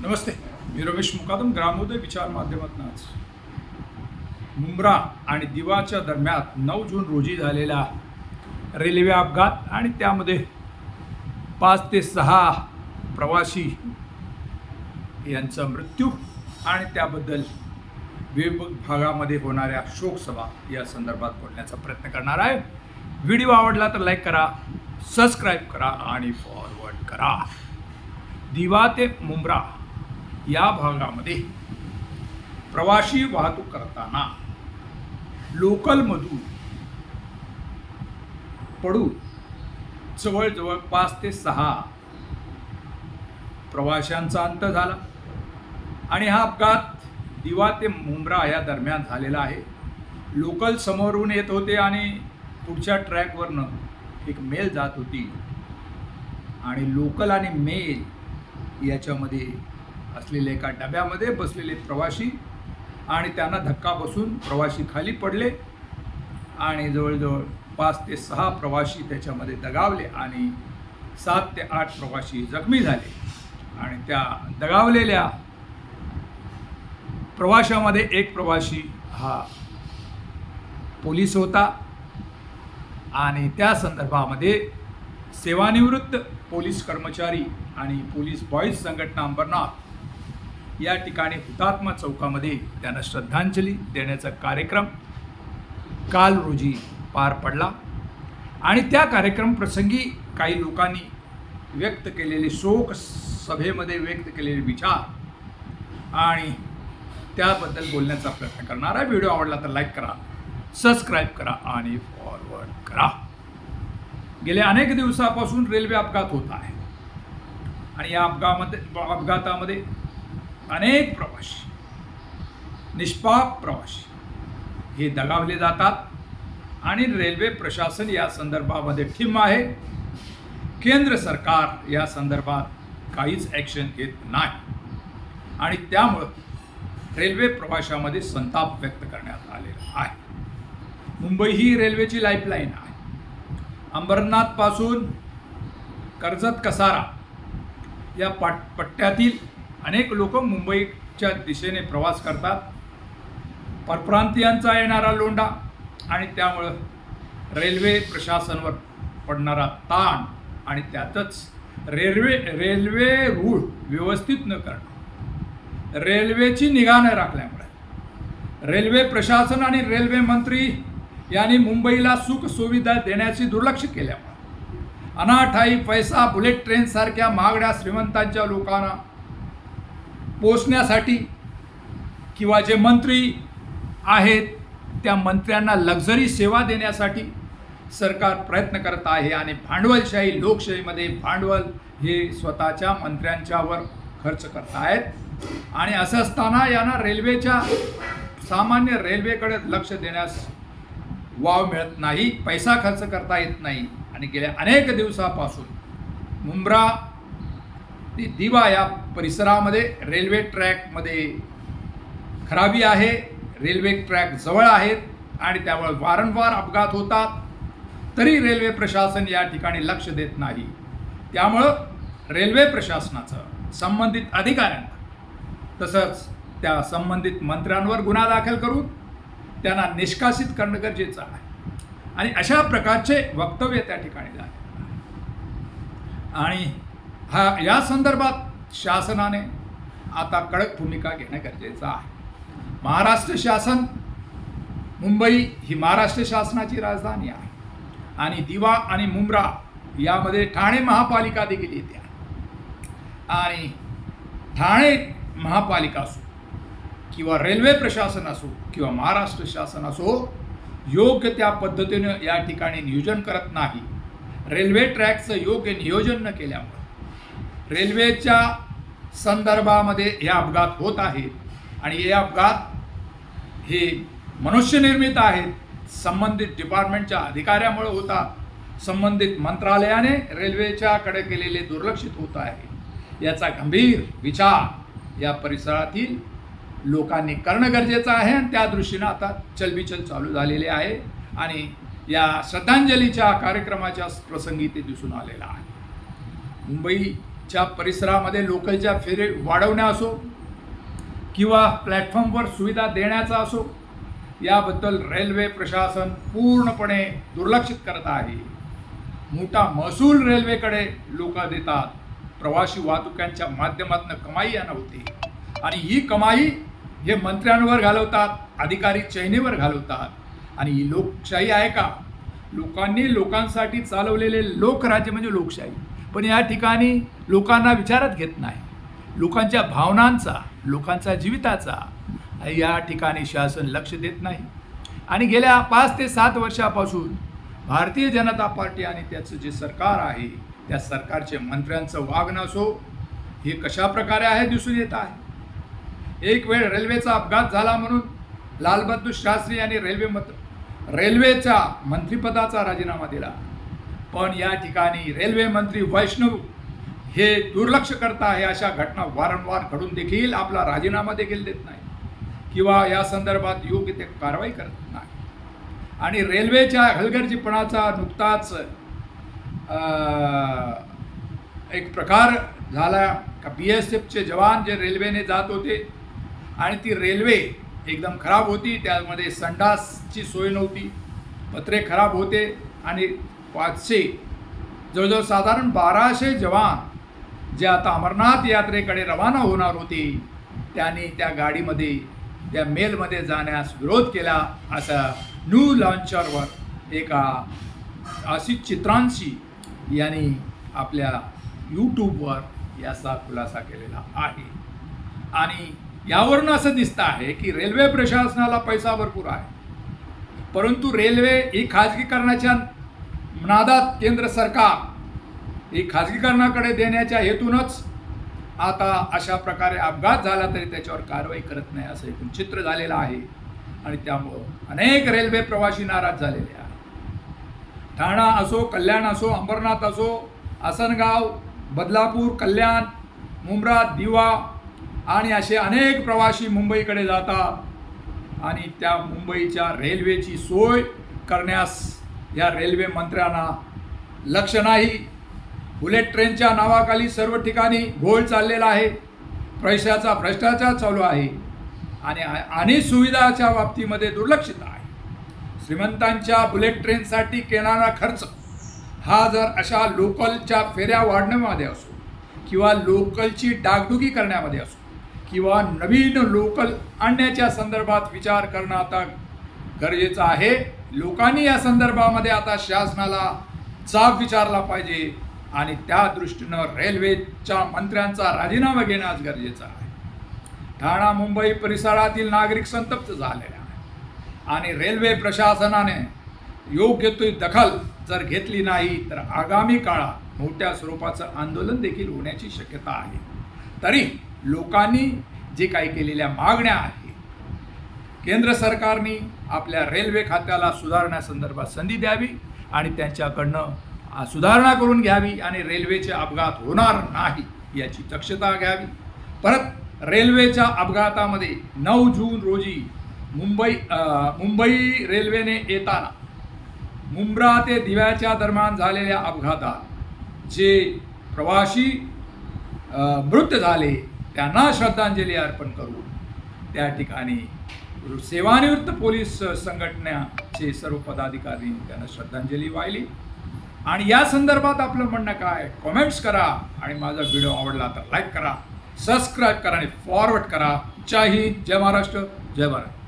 नमस्ते मी रमेश मुकादम ग्रामोदय विचार माध्यमातून आज. मुंब्रा आणि दिवाच्या दरम्यान नऊ जून रोजी झालेला रेल्वे अपघात आणि त्यामध्ये पाच ते सहा प्रवासी यांचा मृत्यू आणि त्याबद्दल विविध भागामध्ये होणाऱ्या शोकसभा या संदर्भात बोलण्याचा प्रयत्न करणार आहे. व्हिडिओ आवडला तर लाईक करा सबस्क्राईब करा आणि फॉरवर्ड करा. दिवा ते मुंब्रा या भागामध्ये प्रवाशी वाहतूक करताना लोकलमधून पडून जवळजवळ पाच ते सहा प्रवाशांचा अंत झाला. आणि हा अपघात दिवा ते मुंब्रा या दरम्यान झालेला आहे. लोकल समोरून येत होते आणि पुढच्या ट्रॅकवरनं एक मेल जात होती. आणि लोकल आणि मेल याच्यामध्ये असलेल्या एका डब्यामध्ये बसलेले प्रवासी आणि त्यांना धक्का बसून प्रवासी खाली पडले आणि जवळजवळ पाच ते सहा प्रवासी त्याच्यामध्ये दगावले आणि सात ते आठ प्रवासी जखमी झाले. आणि त्या दगावलेल्या प्रवाशामध्ये एक प्रवासी हा पोलीस होता आणि त्या संदर्भामध्ये सेवानिवृत्त पोलीस कर्मचारी आणि पोलीस बॉईज संघटना अंबरनाथ या ठिकाणी हुतात्मा चौकामध्ये त्यांना श्रद्धांजली देण्याचा कार्यक्रम काल रोजी पार पडला. आणि त्या कार्यक्रम प्रसंगी काही लोकांनी व्यक्त केलेले शोक सभेमध्ये व्यक्त केलेले विचार आणि त्याबद्दल बोलण्याचा प्रयत्न करणार आहे व्हिडिओ आवडला तर लाईक करा सबस्क्राईब करा आणि फॉरवर्ड करा. गेल्या अनेक दिवसापासून रेल्वे अपघात होत आहे. आणि या अपघामध्ये अपघातामध्ये अनेक प्रवासी निष्पाप प्रवासी हे दगावले जातात आणि रेल्वे प्रशासन या संदर्भामध्ये ठिम आहे. केंद्र सरकार या संदर्भात काहीच ॲक्शन घेत नाही. आणि त्यामुळं रेल्वे प्रवाशामध्ये संताप व्यक्त करण्यात आलेला आहे. मुंबई ही रेल्वेची लाईफलाईन आहे. अंबरनाथपासून कर्जत कसारा या पाट पट्ट्यातील अनेक लोक मुंबईच्या दिशेने प्रवास करतात. परप्रांतीयांचा येणारा लोंढा आणि त्यामुळं रेल्वे प्रशासनवर पडणारा ताण आणि त्यातच रेल्वे रेल्वे रूळ व्यवस्थित न करणं. रेल्वेची निगा न राखल्यामुळे रेल्वे प्रशासन आणि रेल्वे मंत्री यांनी मुंबईला सुख सुविधा देण्याची दुर्लक्ष केल्यामुळे अनाठाई पैसा बुलेट ट्रेनसारख्या महागड्या श्रीमंतांच्या लोकांना पोचण्यासाठी किंवा जे मंत्री आहेत त्या मंत्र्यांना लक्झरी सेवा देण्यासाठी सरकार प्रयत्न करत आहे आणि भांडवलशाही लोकशाहीमध्ये भांडवल हे स्वतःच्या मंत्र्यांच्यावर खर्च करत आहेत आणि असं असताना यांना रेल्वेच्या सामान्य रेल्वेकडे लक्ष देण्यास वाव मिळत नाही पैसा खर्च करता येत नाही. आणि गेल्या अनेक दिवसापासून मुंब्रा ती दिवा या परिसरामध्ये रेल्वे ट्रॅकमध्ये खराबी आहे. रेल्वे ट्रॅक जवळ आहेत आणि त्यामुळे वारंवार अपघात होतात. तरी रेल्वे प्रशासन या ठिकाणी लक्ष देत नाही. त्यामुळं रेल्वे प्रशासनाचं संबंधित अधिकाऱ्यांना तसंच त्या संबंधित मंत्र्यांवर गुन्हा दाखल करून त्यांना निष्कासित करणं गरजेचं आहे. आणि अशा प्रकारचे वक्तव्य त्या ठिकाणी झाले आणि हा या संदर्भात शासनाने आता कडक भूमिका घेणं गरजेचं आहे. महाराष्ट्र शासन मुंबई ही महाराष्ट्र शासनाची राजधानी आहे. आणि दिवा आणि मुंब्रा यामध्ये ठाणे महापालिका देखील येते. आहे आणि ठाणे महापालिका असो किंवा रेल्वे प्रशासन असो किंवा महाराष्ट्र शासन असो योग्य त्या पद्धतीनं या ठिकाणी नियोजन करत नाही. रेल्वे ट्रॅकचं योग्य नियोजन न केल्यामुळे. रेल्वेच्या संदर्भामध्ये हे अपघात होत आहेत. आणि हे अपघात हे मनुष्यनिर्मित आहेत. संबंधित डिपार्टमेंटच्या अधिकाऱ्यामुळे होतात. संबंधित मंत्रालयाने रेल्वेच्याकडे केलेले दुर्लक्षित होत आहे. याचा गंभीर विचार या परिसरातील लोकांनी करणं गरजेचं आहे आणि त्या दृष्टीनं आता चलबिचल चालू झालेले आहे आणि या श्रद्धांजलीच्या कार्यक्रमाच्या प्रसंगी ते दिसून आलेलं आहे. मुंबई च्या परिसरामध्ये लोकलच्या फेरी वाढवण्या असो किंवा प्लॅटफॉर्मवर सुविधा देण्याचा असो याबद्दल रेल्वे प्रशासन पूर्णपणे दुर्लक्षित करत आहे. मोठा महसूल रेल्वेकडे लोक देतात. प्रवासी वाहतुकांच्या माध्यमातून कमाई यांना होते. आणि ही कमाई हे मंत्र्यांवर घालवतात अधिकारी चैनीवर घालवतात. आणि ही लोकशाही आहे का? लोकांनी लोकांसाठी चालवलेले लोकराज्य म्हणजे लोकशाही. पण या ठिकाणी लोकांना विचारात घेत नाही. लोकांच्या भावनांचा लोकांचा जीविताचा या ठिकाणी शासन लक्ष देत नाही. आणि गेल्या पाच ते सात वर्षापासून भारतीय जनता पार्टी आणि त्याचं जे सरकार आहे त्या सरकारचे मंत्र्यांचं वागणं असो हे कशा प्रकारे आहे दिसून येत आहे. एक वेळ रेल्वेचा अपघात झाला म्हणून लालबहादूर शास्त्री यांनी रेल्वे मत रेल्वेच्या मंत्रिपदाचा राजीनामा दिला. पण या ठिकाणी रेल्वे मंत्री वैष्णव हे दुर्लक्ष करता आहे अशा घटना वारंवार घडून देखील आपला राजीनामा देखील देत नाही. किंवा या संदर्भात योग्य ते कारवाई करत नाही. आणि रेल्वेच्या हलगर्जीपणाचा नुकताच एक प्रकार झाला. का बी एस एफचे जवान जे रेल्वेने जात होते आणि ती रेल्वे एकदम खराब होती. त्यामध्ये संडासची सोय नव्हती. पत्रे खराब होते आणि पाचशे जवळजवळ साधारण बाराशे जवान जे आता अमरनाथ यात्रेकडे रवाना होणार होते त्यांनी त्या गाडीमध्ये त्या मेलमध्ये जाण्यास विरोध केला असा न्यू लॉन्चरवर एका अशी चित्रांशी यांनी आपल्या यूट्यूबवर याचा खुलासा केलेला आहे. आणि यावरून असं दिसतं आहे की रेल्वे प्रशासनाला पैसा भरपूर आहे. परंतु रेल्वे ही खाजगीकरणाच्या नादात केंद्र सरकार ही खाजगीकरणाकडे देण्याच्या हेतूनच आता अशा प्रकारे अपघात झाला तरी त्याच्यावर कारवाई करत नाही असं एकूण चित्र झालेलं आहे. आणि त्यामुळं अनेक रेल्वे प्रवासी नाराज झालेले आहेत. ठाणा असो कल्याण असो अंबरनाथ असो आसनगाव बदलापूर कल्याण मुंब्रा दिवा आणि असे अनेक प्रवासी मुंबईकडे जातात. आणि त्या मुंबईच्या रेल्वेची सोय करण्यास या रेल्वे मंत्र्यांना लक्ष नाही. बुलेट ट्रेनच्या नावाखाली सर्व ठिकाणी घोळ चाललेला आहे. पैशाचा भ्रष्टाचार चालू आहे. आणि आणि सुविधाच्या बाबतीमध्ये दुर्लक्षित आहे. श्रीमंतांच्या बुलेट ट्रेनसाठी केणारा खर्च हा जर अशा लोकलच्या फेऱ्या वाढण्यामध्ये असो किंवा लोकलची डागडुगी करण्यामध्ये असो किंवा नवीन लोकल आणण्याच्या संदर्भात विचार करणं आता गरजेचं आहे. लोकांनी या संदर्भामध्ये आता शासनाला जाब विचारला पाहिजे आणि त्या दृष्टीनं रेल्वेच्या मंत्र्यांचा राजीनामा घेणं आज गरजेचं आहे. ठाणा मुंबई परिसरातील नागरिक संतप्त झालेले आहे आणि रेल्वे प्रशासनाने योग्य ती दखल जर घेतली नाही तर आगामी काळात मोठ्या स्वरूपाचं आंदोलन देखील होण्याची शक्यता आहे. तरी लोकांनी जे काही केलेल्या मागण्या आहेत केंद्र सरकारने आपल्या रेल्वे खात्याला सुधारण्यासंदर्भात संधी द्यावी आणि त्यांच्याकडनं सुधारणा करून घ्यावी आणि रेल्वेचे अपघात होणार नाही याची दक्षता घ्यावी. परत रेल्वेच्या अपघातामध्ये नऊ जून रोजी मुंबई मुंबई रेल्वेने येताना मुंब्रा ते दिव्याच्या दरम्यान झालेल्या अपघातात जे प्रवासी मृत झाले त्यांना श्रद्धांजली अर्पण करून त्या ठिकाणी सेवानिवृत्त पोलीस संघटनेचे सर्व पदाधिकारी त्यांना श्रद्धांजली वाहिली आणि या संदर्भात आपलं म्हणणं काय कॉमेंट्स करा आणि माझा व्हिडिओ आवडला तर लाईक करा सबस्क्राईब करा आणि फॉरवर्ड करा जय हिंद जय महाराष्ट्र जय भारत